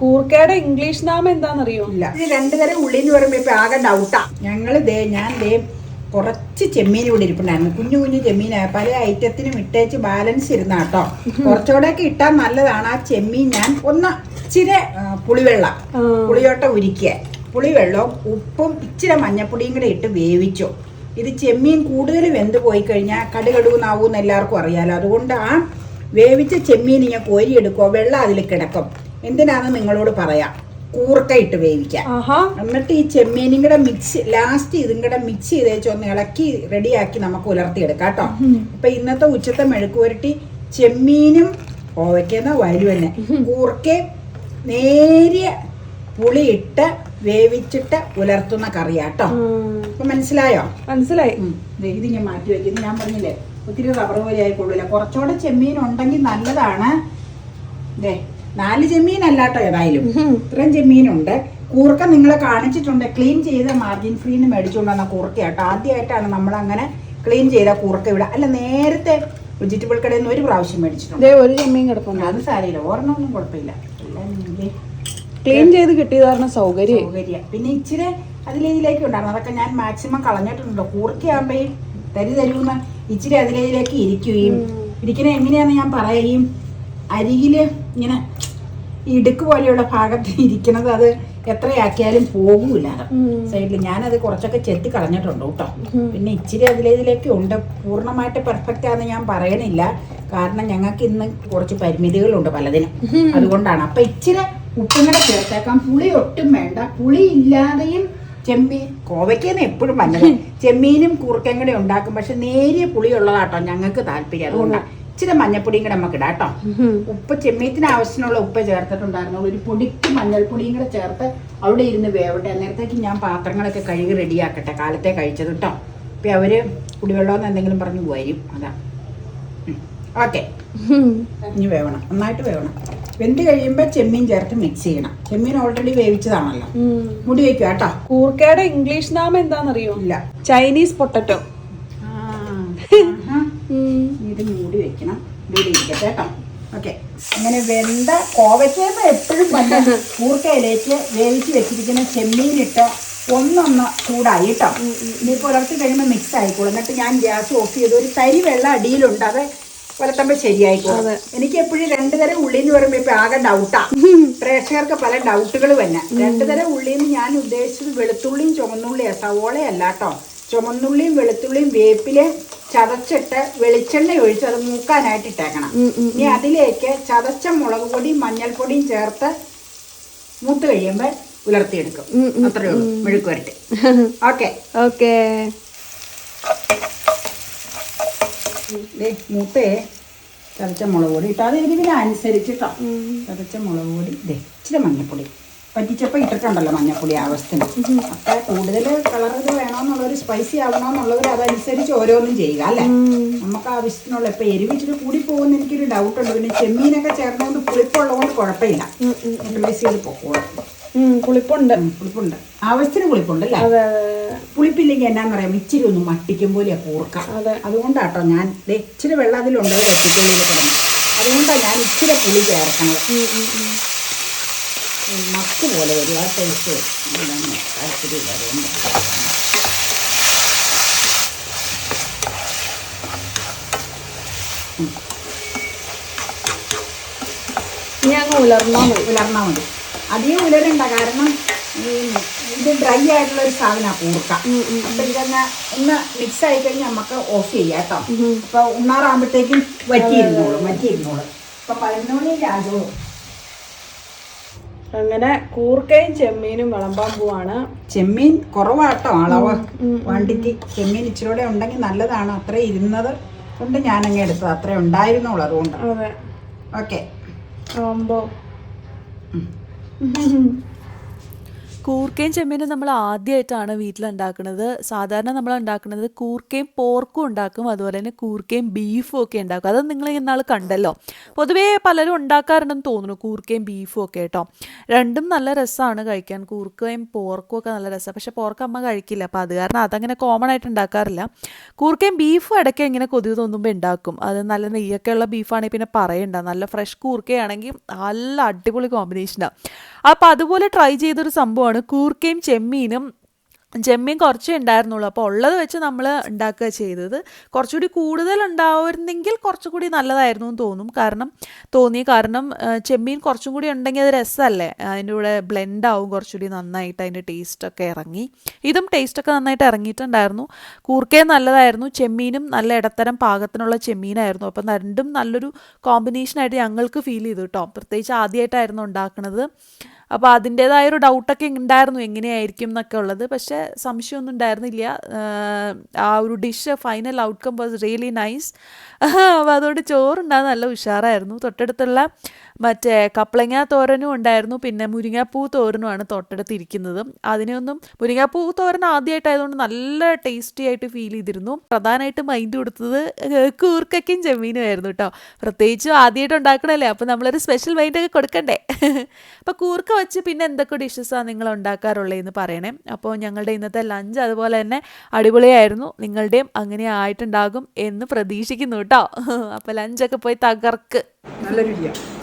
കൂർക്കയുടെ English നാമം എന്താണെന്നറിയോ? ഇല്ല. ഇത് രണ്ടുതരം ഉള്ളി എന്ന് പറയുമ്പോ ഇപ്പൊ ആകെ ഡൗട്ടാ ഞങ്ങൾ ദേ ഞാൻ ദേ കുറച്ച് ചെമ്മീൻ കൂടി ഇരിപ്പുണ്ടായിരുന്നു. കുഞ്ഞു കുഞ്ഞു ചെമ്മീനായ പല ഐറ്റത്തിനും ഇട്ടേച്ച് ബാലൻസ് ഇരുന്ന കേട്ടോ കുറച്ചുകൂടെയൊക്കെ ഇട്ടാൽ നല്ലതാണ് ആ ചെമ്മീൻ ഞാൻ ഒന്ന് ഇച്ചിരി പുളിവെള്ളം. പുളിയോട്ട ഉരുക്കിയ. പുളിവെള്ളവും ഉപ്പും ഇച്ചിരി മഞ്ഞപ്പൊടിയും കൂടെ ഇട്ട് വേവിച്ചു. ഇത് ചെമ്മീൻ കൂടുതൽ വെന്ത് പോയി കഴിഞ്ഞാൽ കടുകടുന്നാവൂന്ന് എല്ലാവർക്കും അറിയാലോ. അതുകൊണ്ട് ആ വേവിച്ച ചെമ്മീൻ ഇങ്ങനെ കോരിയെടുക്കുക വെള്ളം അതിൽ കിടക്കും. എന്തിനാന്ന് നിങ്ങളോട് പറയാം? കൂർക്ക ഇട്ട് വേവിക്കാം എന്നിട്ട് ഈ ചെമ്മീനും കൂടെ മിക്സ് ലാസ്റ്റ് ഇതും കൂടെ മിക്സ് ചെയ്തേച്ച് ഒന്ന് ഇളക്കി റെഡിയാക്കി നമുക്ക് ഉലർത്തിയെടുക്കാം കേട്ടോ. അപ്പൊ ഇന്നത്തെ ഉച്ചത്തെ മെഴുക്ക് പുരട്ടി ചെമ്മീനും ഓവയ്ക്കുന്ന വയലു തന്നെ. കൂർക്കയും നേരിയ പുളിയിട്ട് വേവിച്ചിട്ട് ഉലർത്തുന്ന കറിയാട്ടോ അപ്പൊ മനസ്സിലായോ? മനസ്സിലായി. ഇത് ഞാൻ മാറ്റി വെക്കുന്നു ഞാൻ പറഞ്ഞില്ലേ ഒത്തിരി റബ്ബർ പോലെ ആയിക്കൊള്ളൂല കുറച്ചുകൂടെ ചെമ്മീൻ ഉണ്ടെങ്കിൽ നല്ലതാണ്. ദേ നാല് ചെമ്മീൻ അല്ലാട്ടോ ഏതായാലും ഇത്രയും ചെമ്മീനുണ്ട് കൂർക്ക നിങ്ങളെ കാണിച്ചിട്ടുണ്ട്. ക്ലീൻ ചെയ്ത മാർജിൻ ഫ്രീന്ന് മേടിച്ചുകൊണ്ട് വന്ന കൂർക്കയാട്ടോ. ആദ്യമായിട്ടാണ് നമ്മൾ അങ്ങനെ ക്ലീൻ ചെയ്ത കൂർക്ക ഇവിടെ. അല്ല നേരത്തെ വെജിറ്റബിൾ കടയിൽ നിന്ന് ഒരു പ്രാവശ്യം മേടിച്ചിട്ടുണ്ട്. ഒരു ചെമ്മീൻ കിടപ്പുണ്ട്. അത് സാരമില്ല. ഒരെണ്ണമൊന്നും കുഴപ്പമില്ല. ക്ലീൻ ചെയ്ത് കിട്ടിയതാണ് സൗകര്യം. സൗകര്യം. പിന്നെ ഇച്ചിരി അതിലേതിലേക്ക് ഉണ്ടായിരുന്നു. അതൊക്കെ ഞാൻ മാക്സിമം കളഞ്ഞിട്ടുണ്ടല്ലോ. കൂർക്കയാകുമ്പോ ഈ തരി തരുന്ന ഇച്ചിരി അതിലേതിലേക്ക് ഇരിക്കുകയും ഇരിക്കുന്ന എങ്ങനെയാണെന്ന് ഞാൻ പറയുകയും അരികിൽ ഇങ്ങനെ ഇടുക്ക് പോലെയുള്ള ഭാഗത്ത് ഇരിക്കുന്നത് അത് എത്രയാക്കിയാലും പോകൂല. സൈഡിൽ ഞാനത് കുറച്ചൊക്കെ ചെത്തി കളഞ്ഞിട്ടുണ്ട് കേട്ടോ. പിന്നെ ഇച്ചിരി അതിലേതിലേക്ക് ഉണ്ട്. പൂർണമായിട്ട് പെർഫെക്റ്റ് ആണെന്ന് ഞാൻ പറയണില്ല. കാരണം ഞങ്ങൾക്ക് ഇന്ന് കുറച്ച് പരിമിതികളുണ്ട് പലതിനും. അതുകൊണ്ടാണ്. അപ്പൊ ഇച്ചിരി ഉപ്പും കൂടെ ചേർത്തേക്കാം. പുളി ഒട്ടും വേണ്ട. പുളി ഇല്ലാതെയും ചെമ്മീൻ കോവയ്ക്കെന്ന് എപ്പോഴും പറഞ്ഞത് ചെമ്മീനും കൂർക്കയും കൂടെ ഉണ്ടാക്കും. പക്ഷെ നേരിയ പുളിയുള്ളതാട്ടോ ഞങ്ങൾക്ക് താല്പര്യം. അതുകൊണ്ടാണ് ഇച്ചിരി മഞ്ഞപ്പൊടിയും കൂടെ നമുക്ക് ഇടാം കേട്ടോ. ഉപ്പ് ചെമ്മീത്തിന് ആവശ്യമുള്ള ഉപ്പ് ചേർത്തിട്ടുണ്ടായിരുന്നു. ഒരു പൊടിക്ക് മഞ്ഞൾപ്പൊടിയും കൂടെ ചേർത്ത് അവിടെ ഇരുന്ന് വേവട്ടെ. അന്നേരത്തേക്ക് ഞാൻ പാത്രങ്ങളൊക്കെ കഴുകി റെഡിയാക്കട്ടെ. കാലത്തെ കഴിച്ചത് കേട്ടോ. ഇപ്പം അവർ കുടിവെള്ളമെന്ന് എന്തെങ്കിലും പറഞ്ഞു വരും അതാ. ഓക്കെ. ഇനി വേവണം. നന്നായിട്ട് വേവണം. വെന്ത് കഴിയുമ്പോൾ ചെമ്മീൻ ചേർത്ത് മിക്സ് ചെയ്യണം. ചെമ്മീൻ ഓൾറെഡി വേവിച്ചതാണല്ലോ. മുടി വെക്കുക കേട്ടോ. കൂർക്കയുടെ ഇംഗ്ലീഷ് നാമം എന്താണെന്നറിയോ? ഇല്ല. Chinese potato. ഇത് മൂടി വെക്കണം. മൂടി ഇരിക്കട്ടെ കേട്ടോ. ഓക്കെ അങ്ങനെ വെന്ത കോവയ്ക്കുമ്പോ എപ്പോഴും പണ്ട് കൂർക്കയിലേക്ക് വേവിച്ച് വെച്ചിരിക്കുന്ന ചെമ്മീനിട്ട് ഒന്നൊന്ന് ചൂടായി കേട്ടോ. ഇനി പുലർത്തി കഴിയുമ്പോൾ മിക്സ് ആയിക്കോളും. എന്നിട്ട് ഞാൻ ഗ്യാസ് ഓഫ് ചെയ്തു ഒരു തരി വെള്ളം അടിയിലുണ്ട്. അത് പുലർത്തുമ്പോൾ ശരിയായിക്കോളും. എനിക്ക് എപ്പോഴും രണ്ടു തരം ഉള്ളി എന്ന് പറയുമ്പോൾ ഇപ്പൊ ആകെ ഡൗട്ടാ പ്രേക്ഷകർക്ക് പല ഡൗട്ടുകൾ തന്നെ. രണ്ടു തരം ഉള്ളി എന്ന് ഞാൻ ഉദ്ദേശിച്ചത് വെളുത്തുള്ളിയും ചുമന്നുള്ളിയാ സവോളയല്ല കേട്ടോ. ചുമന്നുള്ളിയും വെളുത്തുള്ളിയും വേപ്പിൽ ചതച്ചിട്ട് വെളിച്ചെണ്ണ ഒഴിച്ച് അത് മൂക്കാനായിട്ട് ഇട്ടേക്കണം. ഇനി അതിലേക്ക് ചതച്ച മുളക് പൊടിയും മഞ്ഞൾപ്പൊടിയും ചേർത്ത് മൂത്ത് കഴിയുമ്പോൾ ഉലർത്തിയെടുക്കും. അത്രയേ ഉള്ളൂ. മെഴുക്ക് വരട്ടെ. ഓക്കെ. ഓക്കെ. മൂത്തേ ചതച്ച മുളക് പൊടി ഇട്ടോ. അത് എരിവിനനുസരിച്ചിട്ടോ ചതച്ച മുളക് പൊടി. ദേ ഇച്ചിരി മഞ്ഞൾപ്പൊടി. പറ്റിച്ചപ്പോൾ ഇട്ടിട്ടുണ്ടല്ലോ മഞ്ഞൾപ്പൊടി ആവശ്യത്തിന് അപ്പം കൂടുതൽ കളർ ഇത് വേണമെന്നുള്ളൊരു സ്പൈസി ആവണമെന്നുള്ളവർ അതനുസരിച്ച് ഓരോന്നും ചെയ്യുക അല്ലേ? നമുക്ക് ആവശ്യത്തിനുള്ള ഇപ്പം എരിവിച്ചിട്ട് കൂടി പോകുന്ന എനിക്കൊരു ഡൗട്ട് ഉണ്ട്. പിന്നെ ചെമ്മീനൊക്കെ ചേർന്നുകൊണ്ട് പുളിപ്പുള്ളതുകൊണ്ട് കുഴപ്പമില്ല ചെയ്ത് പൊക്കോളും പുളിപ്പുണ്ട്. പുളിപ്പുണ്ട്. ആവശ്യത്തിന് പുളിപ്പുണ്ട് അല്ലേ? പുളിപ്പില്ലെങ്കിൽ എന്നാന്ന് പറയാം ഇച്ചിരി ഒന്ന് മട്ടിക്കും പോലെ കൂർക്കാം. അതെ. അതുകൊണ്ടാട്ടോ ഞാൻ ഇച്ചിരി വെള്ളം അതിലുണ്ട് അത് വെട്ടിക്കുള്ളിൽ കിടന്നു. അതുകൊണ്ടാണ് ഞാൻ ഇച്ചിരി പുളി ചേർക്കണത്. മക്ക് പോലെ വരും. ആ ടേസ്റ്റ് താല്പര്യം അതുകൊണ്ട് ഇനി അങ്ങ് ഉലർന്നാൽ മതി. ഉലർന്നാൽ മതി. അധികം ഉലരണ്ട. കാരണം ഈ ഇത് ഡ്രൈ ആയിട്ടുള്ള ഒരു സാധനമാണ് കൂർക്ക അപ്പം ഇതങ്ങ് ഒന്ന് മിക്സ് ആയി കഴിഞ്ഞാൽ നമുക്ക് ഓഫ് ചെയ്യാം കേട്ടോ. അപ്പോൾ ഉണ്ണാറാകുമ്പോഴത്തേക്കും വറ്റിയിരുന്നോളും വറ്റിയിരുന്നോളും. അപ്പൊ പതിനൊന്ന് മണി രാജവും അങ്ങനെ കൂർക്കയും ചെമ്മീനും വിളമ്പാൻ പോവാണ്. ചെമ്മീൻ കുറവാട്ടോ അളവ്. വണ്ടിക്ക് ചെമ്മീൻ ഇച്ചിരൂടെ ഉണ്ടെങ്കിൽ നല്ലതാണ്. അത്ര ഇരുന്നത് കൊണ്ട് ഞാനങ്ങ് എടുത്തത് അത്രേ ഉണ്ടായിരുന്നുള്ളൂ അതുകൊണ്ട്. അതെ. ഓക്കെ ആവുമ്പോ. കൂർക്കയും ചെമ്മീനും നമ്മൾ ആദ്യമായിട്ടാണ് വീട്ടിൽ ഉണ്ടാക്കുന്നത് സാധാരണ നമ്മൾ ഉണ്ടാക്കുന്നത് കൂർക്കയും പോർക്കും ഉണ്ടാക്കും അതുപോലെ തന്നെ കൂർക്കയും ബീഫും ഒക്കെ ഉണ്ടാക്കും. അത് നിങ്ങൾ ഇന്നാൾ കണ്ടല്ലോ. പൊതുവേ പലരും ഉണ്ടാക്കാറുണ്ടെന്ന് തോന്നുന്നു കൂർക്കയും ബീഫും ഒക്കെ കേട്ടോ. രണ്ടും നല്ല രസമാണ് കഴിക്കാൻ. കൂർക്കയും പോർക്കും ഒക്കെ നല്ല രസമാണ് പക്ഷേ പോർക്ക് അമ്മ കഴിക്കില്ല. അപ്പോൾ അത് കാരണം അതങ്ങനെ കോമൺ ആയിട്ട് ഉണ്ടാക്കാറില്ല. കൂർക്കയും ബീഫും ഇടയ്ക്ക് ഇങ്ങനെ കൊതിവ് തോന്നുമ്പോൾ ഉണ്ടാക്കും. അത് നല്ല നെയ്യൊക്കെ ഉള്ള ബീഫാണെങ്കിൽ പിന്നെ പറയണ്ട. നല്ല ഫ്രഷ് കൂർക്കയാണെങ്കിൽ നല്ല അടിപൊളി കോമ്പിനേഷനാണ് അപ്പോൾ അതുപോലെ ട്രൈ ചെയ്തൊരു സംഭവമാണ് കൂർക്കയും ചെമ്മീനും ചെമ്മീൻ കുറച്ചേ ഉണ്ടായിരുന്നുള്ളൂ. അപ്പോൾ ഉള്ളത് വെച്ച് നമ്മൾ ഉണ്ടാക്കുക ചെയ്തത്. കുറച്ചുകൂടി കൂടുതൽ ഉണ്ടാവുമായിരുന്നെങ്കിൽ കുറച്ചുകൂടി നല്ലതായിരുന്നു എന്ന് തോന്നും. കാരണം തോന്നി കാരണം ചെമ്മീൻ കുറച്ചും കൂടി ഉണ്ടെങ്കിൽ അത് രസമല്ലേ? അതിന്റെ കൂടെ ബ്ലെൻഡ് ആവും കുറച്ചുകൂടി നന്നായിട്ട് അതിന്റെ ടേസ്റ്റൊക്കെ ഇറങ്ങി. ഇതും ടേസ്റ്റൊക്കെ നന്നായിട്ട് ഇറങ്ങിയിട്ടുണ്ടായിരുന്നു. കൂർക്കയും നല്ലതായിരുന്നു. ചെമ്മീനും നല്ല ഇടത്തരം പാകത്തിനുള്ള ചെമ്മീനായിരുന്നു. അപ്പം രണ്ടും നല്ലൊരു കോമ്പിനേഷനായിട്ട് ഞങ്ങൾക്ക് ഫീൽ ചെയ്തു കേട്ടോ. പ്രത്യേകിച്ച് ആദ്യമായിട്ടായിരുന്നു ഉണ്ടാക്കുന്നത് അപ്പോൾ അതിന്റേതായ ഒരു ഡൗട്ടൊക്കെ ഉണ്ടായിരുന്നു എങ്ങനെയായിരിക്കും എന്നൊക്കെ ഉള്ളത്. പക്ഷേ സംശയമൊന്നും ഉണ്ടായിരുന്നില്ല. ആ ഒരു dish final outcome was really nice അപ്പോൾ അതുകൊണ്ട് ചോറുണ്ടാകാൻ നല്ല ഉഷാറായിരുന്നു. തൊട്ടടുത്തുള്ള മറ്റേ കപ്ലങ്ങ തോരനും ഉണ്ടായിരുന്നു. പിന്നെ മുരിങ്ങാപ്പൂ തോരനുമാണ് തൊട്ടടുത്ത് ഇരിക്കുന്നത്. അതിനെയൊന്നും മുരിങ്ങാപ്പൂ തോരൻ ആദ്യമായിട്ടായതുകൊണ്ട് നല്ല ടേസ്റ്റി ആയിട്ട് ഫീൽ ചെയ്തിരുന്നു. പ്രധാനമായിട്ട് മൈൻഡ് കൊടുത്തത് കൂർക്കയ്ക്കും ചെമ്മീനും ആയിരുന്നു കേട്ടോ പ്രത്യേകിച്ചും ആദ്യമായിട്ട് ഉണ്ടാക്കണല്ലേ? അപ്പോൾ നമ്മളൊരു സ്പെഷ്യൽ മൈൻഡൊക്കെ കൊടുക്കണ്ടേ? അപ്പോൾ കൂർക്ക വെച്ച് പിന്നെ എന്തൊക്കെ ഡിഷസാണ് നിങ്ങൾ ഉണ്ടാക്കാറുള്ളതെന്ന് പറയണേ. അപ്പോൾ ഞങ്ങളുടെ ഇന്നത്തെ ലഞ്ച് അതുപോലെ തന്നെ അടിപൊളിയായിരുന്നു. നിങ്ങളുടെയും അങ്ങനെ ആയിട്ടുണ്ടാകും എന്ന് പ്രതീക്ഷിക്കുന്നു കേട്ടോ അപ്പോൾ ലഞ്ചൊക്കെ പോയി തകർക്ക്. നല്ല രുചിയാണ്